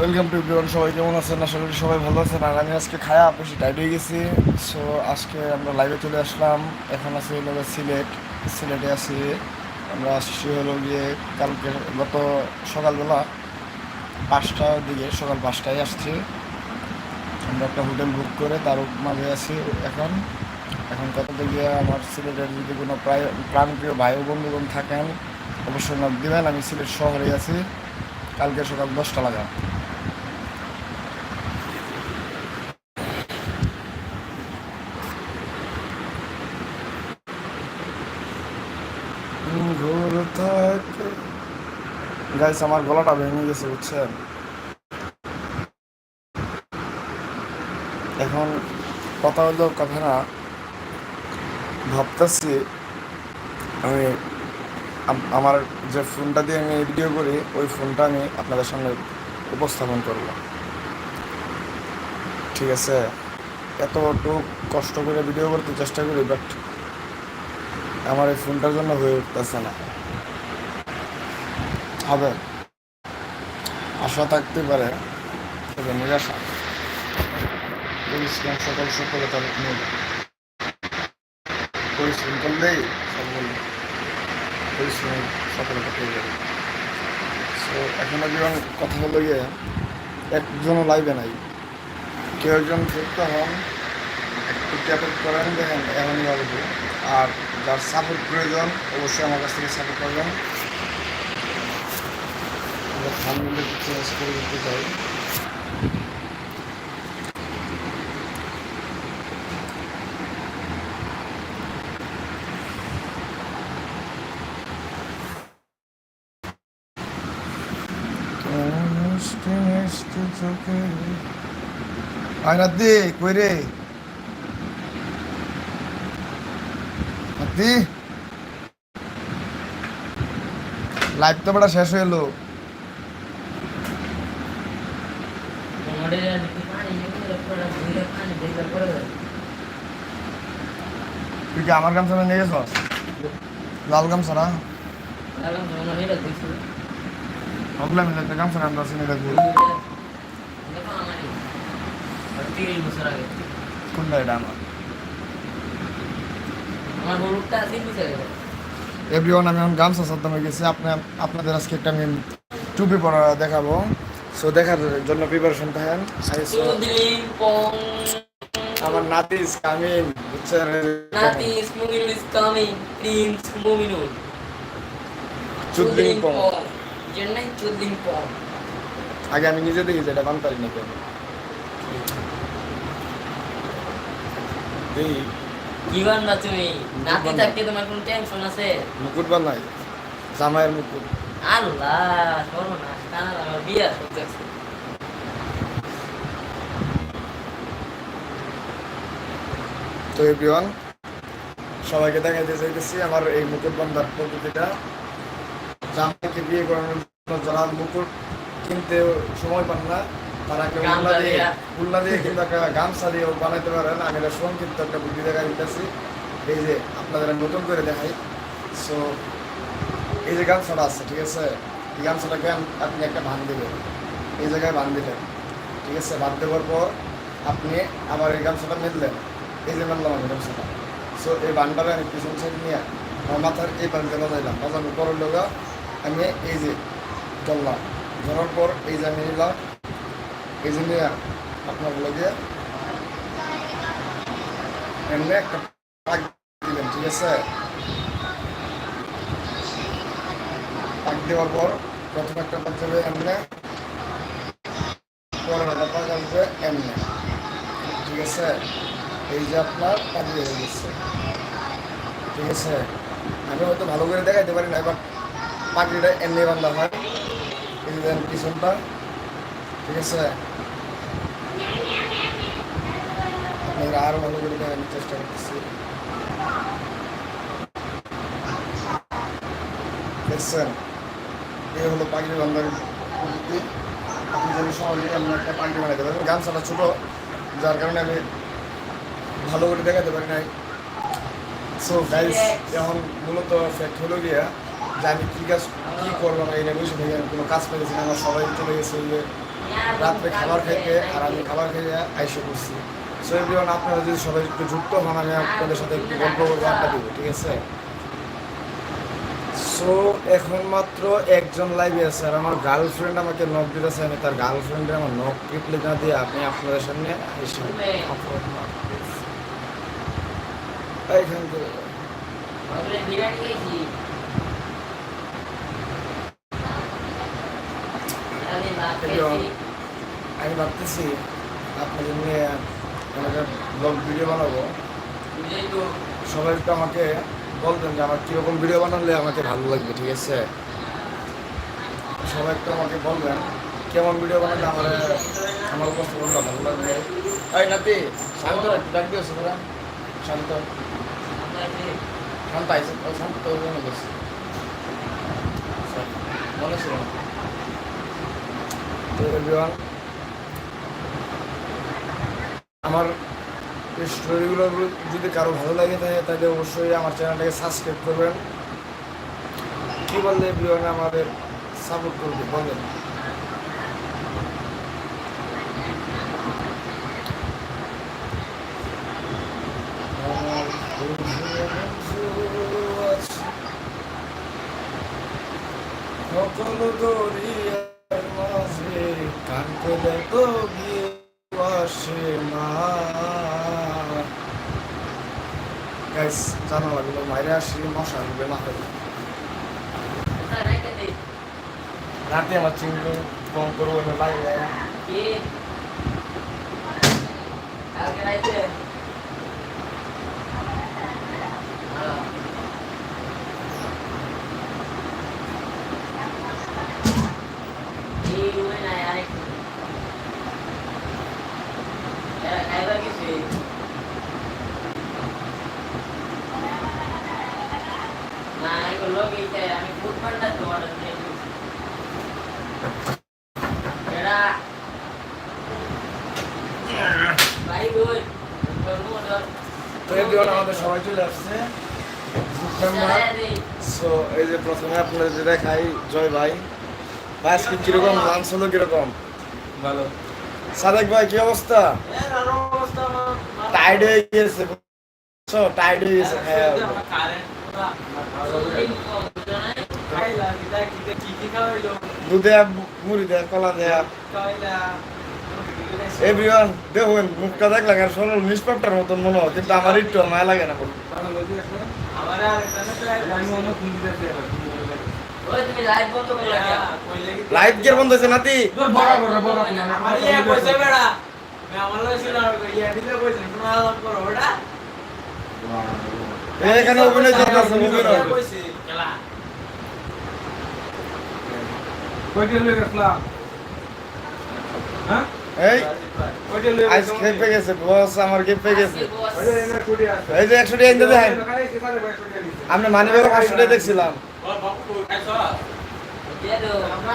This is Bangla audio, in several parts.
ওয়েলকাম টু এভরিওয়ান সবাই কেমন আছেন? আশা করি সবাই ভালো আছেন। আর আমি আজকে খায়া বেশি টাইট হয়ে গেছি। সো আজকে আমরা লাইভে চলে আসলাম। এখন আছি হলো সিলেট। সিলেটে আছি। আমরা আসছি হলো গিয়ে কালকে গত সকালবেলা পাঁচটার দিকে, সকাল পাঁচটায় আসছি। আমরা একটা হোটেল বুক করে তার মাঝে আছি এখন। এখন কত দিকে আমার সিলেটের যদি কোনো প্রায় প্রাণপ্রিয় ভাই বন্ধুগণ থাকেন, অবশ্যই নক দিবেন। আমি সিলেট শহরে আছি। কালকে সকাল দশটা লাগা থাকে। গাইস আমার গলাটা ভেঙে গেছে, বুঝছেন? এখন কথা হলো কথা না ভাবতেছি, আমি আমার যে ফোনটা দিয়ে আমি ভিডিও করি, ওই ফোনটা আমি আপনাদের সামনে উপস্থাপন করব। ঠিক আছে? এতটুকু কষ্ট করে ভিডিও করতে চেষ্টা করি বাট আমার এই ফোনটার জন্য হয়ে উঠতেছে না। হবে। আশা থাকতে পারে। তবে নিরাশা। পরিশ্রম সকাল পরিশ্রম করলেই সব পরিশ্রম সফলতা পেয়ে যাবে। এখন কথা বলতে গিয়ে, একজনও লাইভে নাই। কেউ একজন যুক্ত হন, একটু ট্যাপেট করেন, দেখেন, এমনই আর যার সাপোর্ট প্রয়োজন অবশ্যই আমার কাছ থেকে সাপোর্ট করবেন আমরা দি কই রে দি। লাইভ তো বড় শেষ এলো তুই কি আমার গামছা নিয়ে গেছ লাল গামছা না ভাবলাম যে একটা গামছা আমরা চিনে দেখব কোনটা এটা আমার? এভরিওয়ান আমি এখন গামছা সাদ্দামে গেছি। আপনি আপনাদের আজকে একটা আমি টুপি পরা দেখাবো। সো দেখার জন্য প্রিপারেশন থাকেন। আমার নাতি ইজ কামিং বুঝছেন চুদলিং পং। আগে আমি নিজে দেখি যেটা বান পারি না কেন কি তুমি নাতি থাকতে তোমার কোন টেনশন আছে? মুকুট বানাই জামাইয়ের মুকুট। আল্লাহ সর্বনাশ। কানা আমার বিয়া তো এভরিওয়ান সবাইকে দেখাইতে চাইতেছি আমার এই মুকুট বান্ধার পদ্ধতিটা। জামাইকে বিয়ে করানোর জন্য যারা মুকুট কিনতে সময় পান না। তারা একটা গামছা উল্লা দিয়ে উল্লা দিয়ে কিংবা একটা গামছা দিয়েও বানাইতে পারেন। আমি এটা সংক্ষিপ্ত একটা বুদ্ধি দেখা দিতেছি। এই যে আপনাদের আমি নতুন করে দেখাই। সো এই যে গামছাটা আছে ঠিক আছে? এই গামছাটাকে আপনি একটা ভান দিবেন? এই জায়গায় বান দিলেন ঠিক আছে? বাদ দেওয়ার পর আপনি আবার এই গামছাটা মেললেন। এই যে মেললাম আমি গামছাটা সো এই বানটারে আমি পিছন সাইড নিয়ে আমার মাথার এই বানটা বাজাইলাম। বাজানোর লোক আমি এই যে ধরলাম ধরার পর এই যে আমি নিলাম এই আপনার লগে এমনি একটা পাক ঠিক আছে? পাক দেওয়ার পর প্রথম একটা পাক যাবে এমনি পরে একটা পাক আসবে এমনি, ঠিক আছে? এই যে আপনার পাক হয়ে গেছে, ঠিক আছে? আমি হয়তো ভালো করে দেখাইতে পারি না এবার পাখিটা এমনি বান্ধা হয়। পিছনটা। ঠিক আছে? আপনারা আরও ভালো করে দেখানোর চেষ্টা করতেছি। দেখছেন? এই হলো পাখি বান্ধার পদ্ধতি আপনি যদি সহজে এমন একটা পাখি বানাইতে পারেন গামছাটা ছোট, যার কারণে আমি ভালো করে দেখাতে পারি নাই। সো গাইস এখন মূলত ফ্যাক্ট হলো গিয়া যে আমি কী কাজ কী করব আমি এটা বসে থেকে আমি কোনো কাজ পেয়েছি না, আমার সবাই চলে গেছে রাত্রে খাবার খাইতে আর আমি খাবার খেয়ে আইসে করছি সো আপনারা যদি সবাই একটু যুক্ত হন, আমি আপনাদের সাথে একটু গল্প করব, আড্ডা দিব, ঠিক আছে? সো এখন মাত্র একজন লাইভে আছে, আর আমার গার্লফ্রেন্ড আমাকে নক দিতেছে, আমি তার গার্লফ্রেন্ডে আমার নক রিপ্লাই না দিয়ে আপনি আপনাদের সামনে এসে এইখান থেকে। আমি খেয়েছি আমি ভাবতেছি আপনাদের নিয়ে ব্লগ ভিডিও বানাবো। সবাই একটু আমাকে বলবেন যে আমার কীরকম ভিডিও বানালে আমাকে ভালো লাগবে ঠিক আছে? সবাই একটু আমাকে বলবেন কেমন ভিডিও বানালে আমার আমার উপস্থাপনটা ভালো লাগবে। এই নাতি শান্ত ডাক তোরা শান্ত। শান্ত আইসে শান্ত মনে ছিল না। আমার এই স্টোরিগুলো যদি কারও ভালো লাগে থাকে, তাহলে অবশ্যই আমার চ্যানেলটাকে সাবস্ক্রাইব করবেন। কি বললে বিওয়ানে আমাদের সাপোর্ট করবে, বলেন। সকল দরিয়ার কানকে দেখো গিয়ে বসে মা গাইস জানা লাগল মাইরে আসি মশা আসবে মাথায় রাতে আমার চিংড়ি কম করব না লাগে কি কালকে রাইতে হ্যাঁ। এই রুমে নাই আরেক এরা খাইবার কিছু না এগুলো লোক এইটা আমি ফুড পান্ডা তো অর্ডার দিয়েছি এরা ভাই গুড তো এভরিওয়ান আমাদের সবাই চলে আসছে সো এই যে প্রথমে আপনাদের দেখাই জয় ভাই। ভাই আজকে কীরকম লাঞ্চ হলো কীরকম? ভালো। সাদেক ভাই কি অবস্থা? টাইড হয়ে গেছে বুঝছ? টাইড হয়ে গেছে হ্যাঁ। দুধে মুড়ি দেয়া কলা দেয়া। এভরিওয়ান দেখুন মুখটা দেখলাম আর সরল নিষ্পাপটার মতন মনে হয় কিন্তু আমার একটু মায়া লাগে না লাইভ গিয়ার বন্ধ হয়েছে নাতি? এখানে অভিনয় চলতেছে অভিনয় এই খেপে গেছে বস আমার গেছে। এই যে একশো আপনি মানি দেখছিলাম আমরা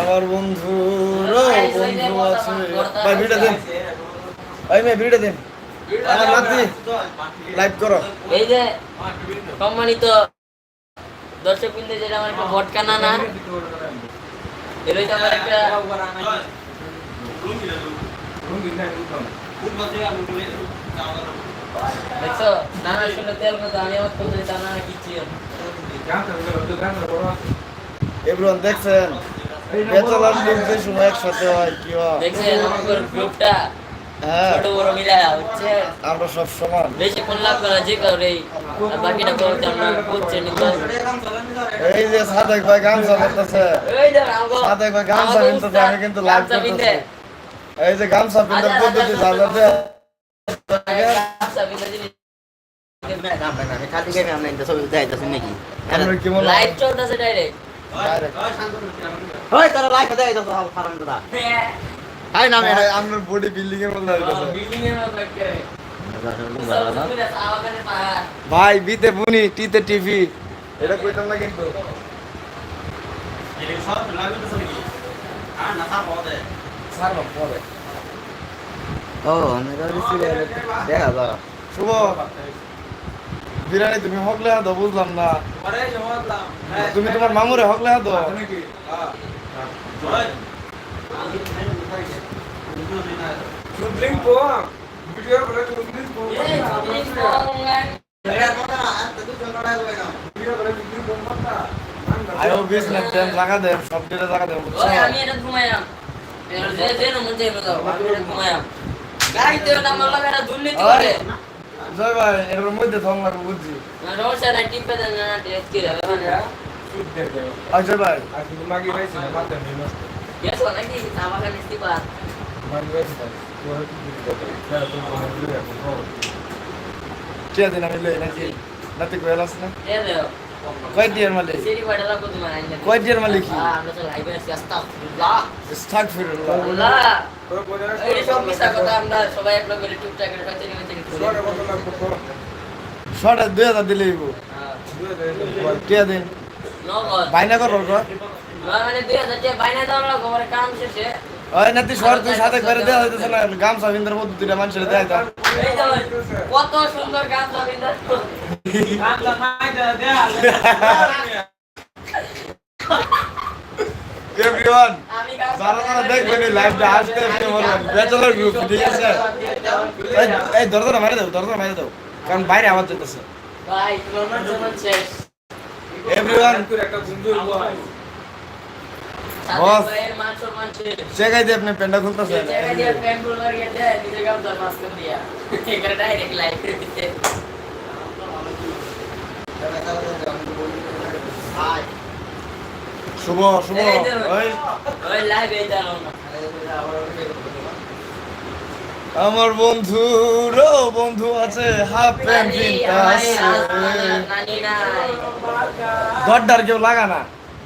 আমার বন্ধু বন্ধু আছে। ভাই ভাই ভিডিও দিন। আমার নাতি লাইভ করো। এই যে সম্মানিত দর্শক বিন্দু যেটা আমার একটা ভটকা না না এটাই তো আমার একটা দেখছ? নানা শুনে তেল কথা আমি আমার তো তা না কিচ্ছু এভরিওয়ান দেখছেন? বেতলার সময় একসাথে হয় কি হয়? দেখছেন আমার গ্রুপটা ছোট বড় মিলা হচ্ছে। আমরা সব সমান। বেশি ফোন লাগবে না যে কারণে বাকিটা করতে আমরা বুঝছেন এই যে সাদেক ভাই গামছা করতেছে সাদেক ভাই গামছা কিনতেছে আমি কিন্তু গামছা করতেছি। এই যে গামছা পিনতে পদ্ধতি জানাতে গামছা পিনতে জিনিস- আমরা কি মনে লাইভ চলতেছে ডাইরেক্ট ভাই আপনার বডি বিল্ডিং এর মধ্যে বিল্ডিং এর মতো একটা আওয়াজের পাহাড় ভাই বিতে বুনি টিতে টিভি এটা কইতাম না কিন্তু। ছাড়বা পরে। ও অনেক দেখা দাও শুভ। বিরিয়ানি তুমি হকলে হাত বুঝলাম না। তুমি তোমার মামুরে হকলে হাত আয়ো বিজনেস দেন জায়গা দেন সব দিলে জায়গা দেন? আমি এটা ঘুমাইলাম যে যে নমন যাইব তো আমি এটা ঘুমাইলাম গাড়িতে ওটা আমার লাগে এটা দুর্নীতি করে জয় ভাই এর মধ্যে থম লাগবে বুঝছি না রোসা না টিপে দেন না টেস্ট করে মানে অজয় ভাই গেছো নাকি আমাকে মিষ্টি পাত কে দিন আমি লই নাকি নাতি কইল আছে না কয় দিয়ের মালিক কয় দিয়ের মালিক আছি শর্ট দুই হাজার দিলেই কে দিন নগদ বাইনা কর কর মানে দুই হাজার বাইনা দেওয়া লাগবো আমার কাম শেষে ওই নাতি শর্ট তুই সাথে করে দেওয়া হইতেছে না গামছা বিন্দার মধ্যে দুইটা মানুষের দেয় তা কত সুন্দর গান রবীন্দ্র এভরিওয়ান যারা যারা দেখবেন এই লাইভটা আসতে আসতে বলবেন ব্যাচেলর গ্রুপ ঠিক আছে? এই দরজাটা মারে দাও দরজাটা মারে দাও কারণ বাইরে আওয়াজ যেতেছে ভাই তোমার জীবন শেষ। এভরিওয়ান সাথে বস। শেখাই দিয়ে। আপনি পেন্ডা খুলতেছেন। জায়গা দিয়ে প্যান্ট ফুল মারিয়ে দেয় নিজে গাম ধর মাস্ক দিয়া। এখানে ডাইরেক্ট লাইভ দিতে। শুভ শুভ। ওই। ওই লাইভ এই আমার বন্ধুর বন্ধু আছে হাফ প্যান্ট আছে দরদার কেউ লাগা না।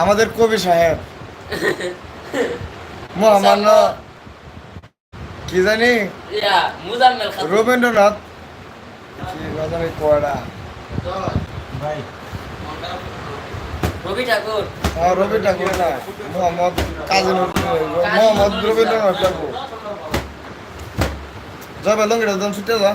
আমাদের কবি সাহেব। মহামান্য। কি জানি? ইয়া রবীন্দ্রনাথ। কি রবি ঠাকুর। হ্যাঁ রবি ঠাকুর না। মোহাম্মদ কাজী নজরুল মোহাম্মদ রবীন্দ্রনাথ ঠাকুর। যাবে লঙ্গিটা দাম ছুটে যা।